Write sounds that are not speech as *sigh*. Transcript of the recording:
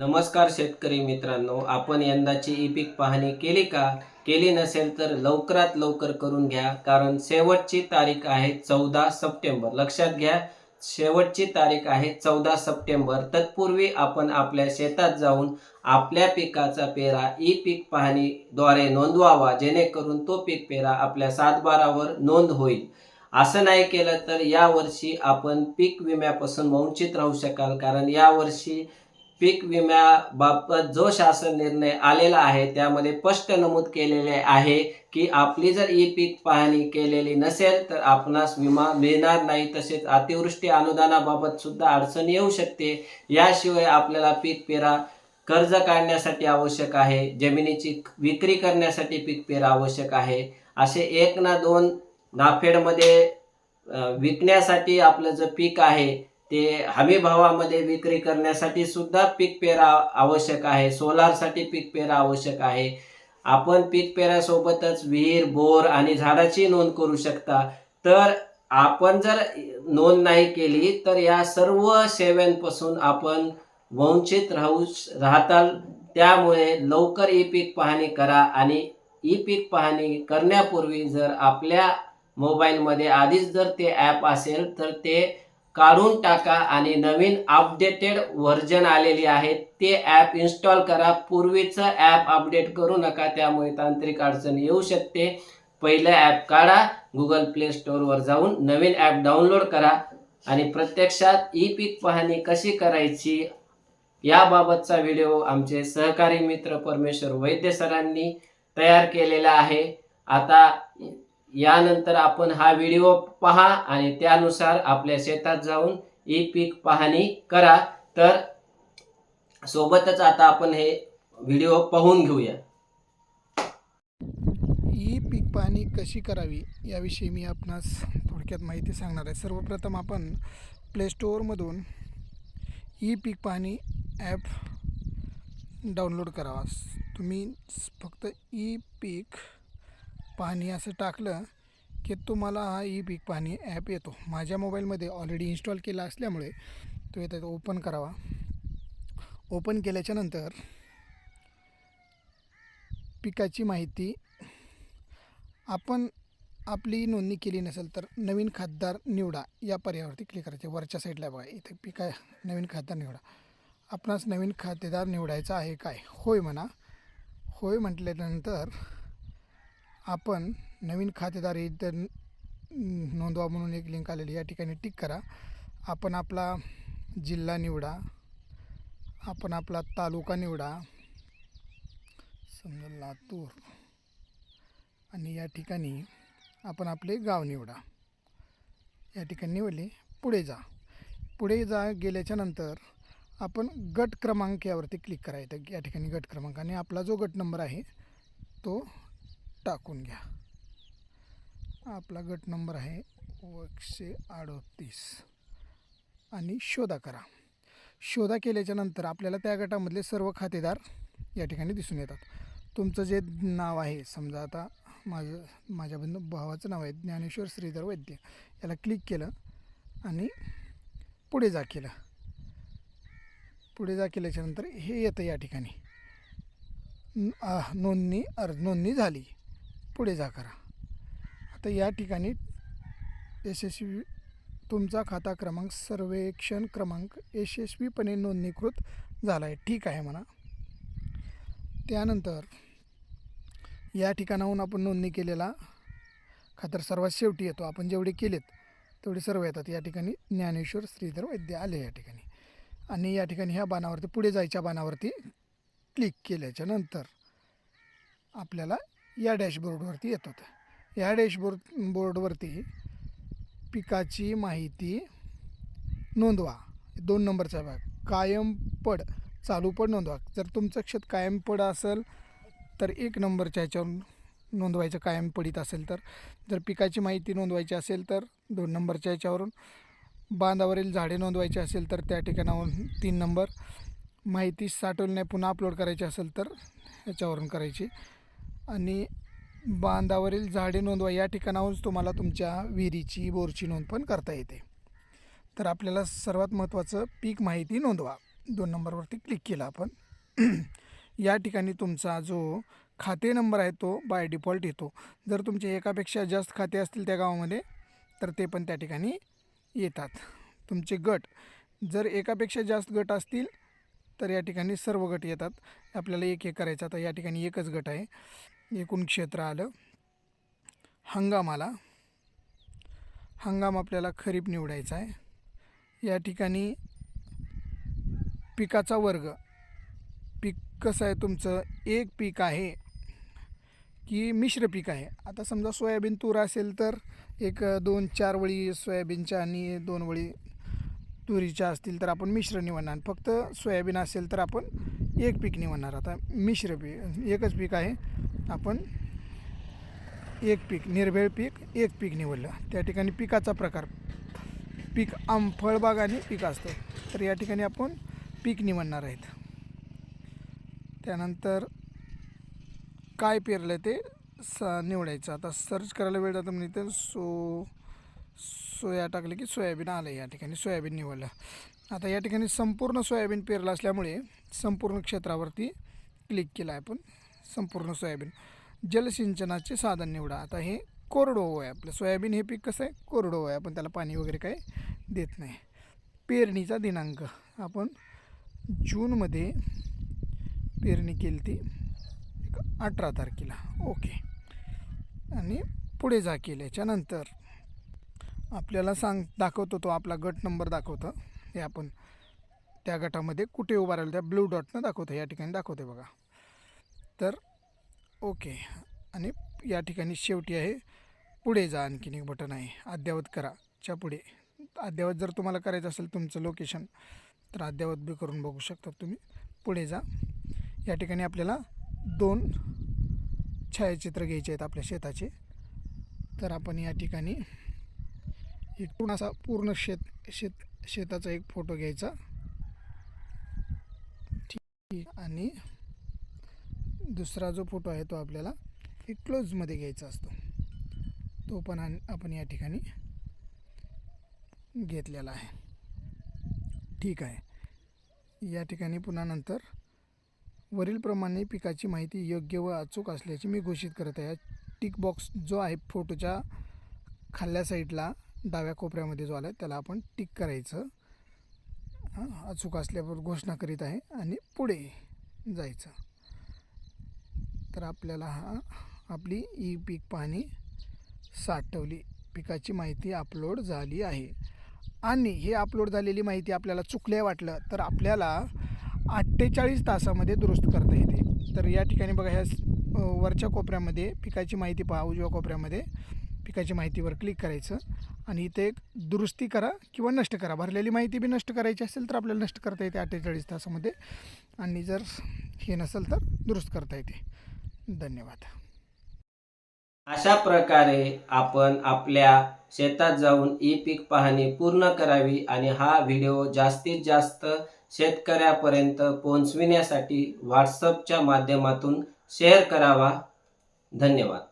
नमस्कार शेतकरी मित्रांनो आपण यंदाची ई पीक पाहणी केली का? केली नसेल तर लवकरात लवकर करून घ्या कारण शेवटची तारीख आहे चौदा सप्टेंबर. लक्षात घ्या शेवटची तारीख आहे चौदा सप्टेंबर. तत्पूर्वी आपण आपल्या शेतात जाऊन आपल्या पिकाचा पेरा ई पीक पाहणीद्वारे नोंदवावा जेणेकरून तो पीक पेरा आपल्या सातबारावर नोंद होईल. असं नाही केलं तर यावर्षी आपण पीक विम्यापासून वंचित राहू शकाल कारण यावर्षी पीक विम्याबाबत जो शासन निर्णय आलेला आहे त्यामध्ये स्पष्ट नमूद केलेले आहे की आपली जर ई पीक पाहणी केलेली नसेल तर आपणास विमा मिळणार नाही. तसेच अतिवृष्टी अनुदानाबाबत सुद्धा अडचण येऊ शकते. याशिवाय आपल्याला पीक पेरा कर्ज काढण्यासाठी आवश्यक आहे. जमिनीची विक्री करण्यासाठी पीक पेरा आवश्यक आहे. असे एक ना दोन नाफेडमध्ये विकण्यासाठी आपलं जे पीक आहे ते हमी भावामध्ये विक्री करण्यासाठी सुद्धा पीक पेरा आवश्यक आहे. सोलारसाठी पीक पेरा आवश्यक आहे. आपण पीक पेरासोबतच विहीर बोर आणि झाडाची नोंद करू शकता. तर आपण जर नोंद नाही केली तर या सर्व सेवांपासून आपण वंचित राहू राहताल. त्यामुळे लवकर ई पीक पाहणी करा आणि ई पीक पाहणी करण्यापूर्वी जर आपल्या मोबाईलमध्ये आधीच जर ते ॲप असेल तर ते काढून टाका आणि नवीन अपडेटेड व्हर्जन आलेली आहे. ते ॲप इन्स्टॉल करा. पूर्वीचं ॲप अपडेट करू नका. त्यामुळे तांत्रिक अडचण येऊ शकते. पहिलं ॲप काढा. गुगल प्ले स्टोअरवर जाऊन नवीन ॲप डाउनलोड करा. आणि प्रत्यक्षात ई पीक पाहणी कशी करायची? याबाबतचा व्हिडिओ आमचे सहकारी मित्र परमेश्वर वैद्य सरांनी तयार केलेला आहे. आता यानंतर आपण हा व्हिडिओ पहा आणि त्यानुसार आपल्या शेतात जाऊन ई पीक पाहणी करा. तर सोबतच आता आपण हे व्हिडिओ पाहून घेऊया. ई पीक पाहणी कशी करावी याविषयी मी आपणास थोडक्यात माहिती सांगणार आहे. सर्वप्रथम आपण प्ले स्टोअरमधून ई पीक पाहणी ॲप डाउनलोड करावा. तुम्ही फक्त ई पीक पाहणी असं टाकलं की तुम्हाला हा ई पीक पाहणी ॲप येतो. माझ्या मोबाईलमध्ये ऑलरेडी इन्स्टॉल केला असल्यामुळे तो येतो ओपन करावा. ओपन केल्याच्यानंतर पिकाची माहिती आपण आपली नोंदणी केली नसेल तर नवीन खातदार निवडा. या पर्यायावरती क्लिक करायचे. वरच्या साईडला बघा. इथे पिका नवीन खातदार निवडा. आपणास नवीन खातेदार निवडायचा आहे काय? होय म्हणा. होय म्हटल्यानंतर आपण नवीन खातेदार इतर नोंदवा म्हणून एक लिंक आलेली या ठिकाणी टिक करा. आपण आपला जिल्हा निवडा. आपण आपला तालुका निवडा. समजा लातूर. आणि या ठिकाणी आपण आपले गाव निवडा. या ठिकाणी निवडले पुढे जा. पुढे जा गेल्याच्यानंतर आपण गट क्रमांक यावरती क्लिक करायचं या ठिकाणी गट क्रमांक. आणि आपला जो गट नंबर आहे तो टाकून घ्या. आपला गट नंबर आहे एकशे अडतीस. आणि शोधा करा. शोधा केल्याच्यानंतर आपल्याला त्या गटामधले सर्व खातेदार या ठिकाणी दिसून येतात. तुमचं जे नाव आहे समजा आता माझं माझ्या बंधू भावाचं नाव आहे ज्ञानेश्वर श्रीधर वैद्य. याला क्लिक केलं आणि पुढे जा केलं. पुढे जा केल्याच्यानंतर हे येतं या ठिकाणी. नोंदणी अर्ज नोंदणी झाली. पुढे जा करा. आता या ठिकाणी यशस्वी तुमचा खाता क्रमांक सर्वेक्षण क्रमांक यशस्वीपणे नोंदणीकृत झाला आहे ठीक आहे म्हणा. त्यानंतर या ठिकाणाहून आपण नोंदणी केलेला खातर सर्वात शेवटी येतो. आपण जेवढे केलेत तेवढे सर्व येतात. या ठिकाणी ज्ञानेश्वर श्रीधर वैद्य आले या ठिकाणी. आणि या ठिकाणी ह्या बाणावरती पुढे जायच्या बाणावरती क्लिक केल्याच्यानंतर आपल्याला या डॅशबोर्डवरती येतात या डॅशबोर्ड बोर्डवरती पिकाची माहिती नोंदवा. दोन नंबरचा भाग. कायम पड. चालू पड नोंदवा. जर तुमचं क्षेत्र कायम पड असेल तर एक नंबरच्या ह्याच्यावर नोंदवायचं कायम पडीत असेल तर. जर पिकाची माहिती नोंदवायची असेल तर दोन नंबरच्या ह्याच्यावरून. बांधावरील झाडे नोंदवायची असेल तर त्या ठिकाणावरून तीन नंबर. माहिती साठवली नाही पुन्हा अपलोड करायची असेल तर ह्याच्यावरून करायची. आणि बांधावरील झाडे नोंदवा या ठिकाणाहून तुम्हाला तुमच्या विहिरीची बोरची नोंद पण करता येते. तर आपल्याला सर्वात महत्त्वाचं पीक माहिती नोंदवा. दोन नंबरवरती क्लिक केला आपण. *clears throat* या ठिकाणी तुमचा जो खाते नंबर आहे तो बाय डिफॉल्ट येतो. जर तुमचे एकापेक्षा जास्त खाते असतील त्या गावामध्ये तर ते पण त्या ठिकाणी येतात. तुमचे गट जर एकापेक्षा जास्त गट असतील तर या ठिकाणी सर्व गट येतात. आपल्याला एक एक करायचं तर या ठिकाणी एकच गट आहे. एकूण क्षेत्र आलं. हंगाम आला हंगाम आपल्याला खरीप निवडायचा आहे. या ठिकाणी पिकाचा वर्ग. पीक कसं आहे तुमचं? एक पीक आहे की मिश्र पीक आहे? आता समजा सोयाबीन तूर असेल तर एक दोन चार वळी सोयाबीनच्या आणि दोन वळी तुरीच्या असतील तर आपण मिश्र निवडणार. फक्त सोयाबीन असेल तर आपण एक पीक निवडणार. आता मिश्र पीक एकच पीक आहे. आपण एक पीक निर्भेळ पीक एक पीक निवडलं. त्या ठिकाणी पिकाचा प्रकार पीक आम फळबाग आणि पीक असतं. तर या ठिकाणी आपण पीक निवडणार आहेत. त्यानंतर काय पेरलं ते स निवडायचं. आता सर्च करायला वेळ जातं म्हणजे तर सो सोया टाकले की सोयाबीन आलं या ठिकाणी. सोयाबीन निवडलं. आता या ठिकाणी संपूर्ण सोयाबीन पेरलं असल्यामुळे संपूर्ण क्षेत्रावरती क्लिक केलं आहे आपण. संपूर्ण सोयाबीन जलसिंचनाचे साधन निवडा. आता हे कोरडोवं आहे आपलं. सोयाबीन हे पीक कसं आहे? कोरडोवं आहे. आपण त्याला पाणी वगैरे काही देत नाही. पेरणीचा दिनांक. आपण जूनमध्ये पेरणी केली ती एक अठरा तारखेला. ओके. आणि पुढे जा केल्याच्यानंतर आपल्याला सांग दाखवतो तो आपला गट नंबर दाखवतं. हे आपण त्या गटामध्ये कुठे उभा राहिलो त्या ब्लू डॉटनं दाखवतो. या ठिकाणी दाखवते बघा. तर ओके. आणि या ठिकाणी शेवटी आहे. पुढे जा आणखीन एक बटन आहे. अद्ययावत करा. च्या पुढे. अद्ययावत जर तुम्हाला करायचं असेल तुमचं लोकेशन तर अद्ययावत बी करून बघू शकता तुम्ही. पुढे जा. या ठिकाणी आपल्याला दोन छायाचित्र घ्यायचे आहेत आपल्या शेताचे. तर आपण या ठिकाणी एक पूर्ण असा पूर्ण शेत शेत शेताचा एक फोटो घ्यायचा. ठीक. आणि दुसरा जो फोटो आहे तो आपल्याला एक क्लोजमध्ये घ्यायचा असतो. तो पण आपण या ठिकाणी घेतलेला आहे. ठीक आहे. या ठिकाणी पुन्हा नंतर वरीलप्रमाणे पिकाची माहिती योग्य व अचूक असल्याची मी घोषित करत आहे. टिक बॉक्स जो आहे फोटोच्या खाल्ल्या साईडला डाव्या कोपऱ्यामध्ये जो आला आहे त्याला आपण टिक करायचं. हां अचूक असल्याबरोबर घोषणा करीत आहे आणि पुढे जायचं. तर आपल्याला हा आपली ई पीक पाहणी साठवली. पिकाची माहिती अपलोड झाली आहे. आणि हे अपलोड झालेली माहिती आपल्याला चुकल्या वाटलं तर आपल्याला अठ्ठेचाळीस तासामध्ये दुरुस्त करता येते. तर या ठिकाणी बघा ह्या वरच्या कोपऱ्यामध्ये पिकाची माहिती पहा उजव्या कोपऱ्यामध्ये पिकाची माहितीवर क्लिक करायचं. आणि इथे एक दुरुस्ती करा किंवा नष्ट करा. भरलेली माहिती बी नष्ट करायची असेल तर आपल्याला नष्ट करता येते अठ्ठेचाळीस तासामध्ये. आणि जर हे नसेल तर दुरुस्त करता येते. धन्यवाद. अशा प्रकारे आपण आपल्या शेतात जाऊन ई पीक पाहणी पूर्ण करावी आणि हा व्हिडिओ जास्तीत जास्त शेतकऱ्यापर्यंत पोहोचविण्यासाठी व्हॉट्सअपच्या माध्यमातून शेअर करावा. धन्यवाद.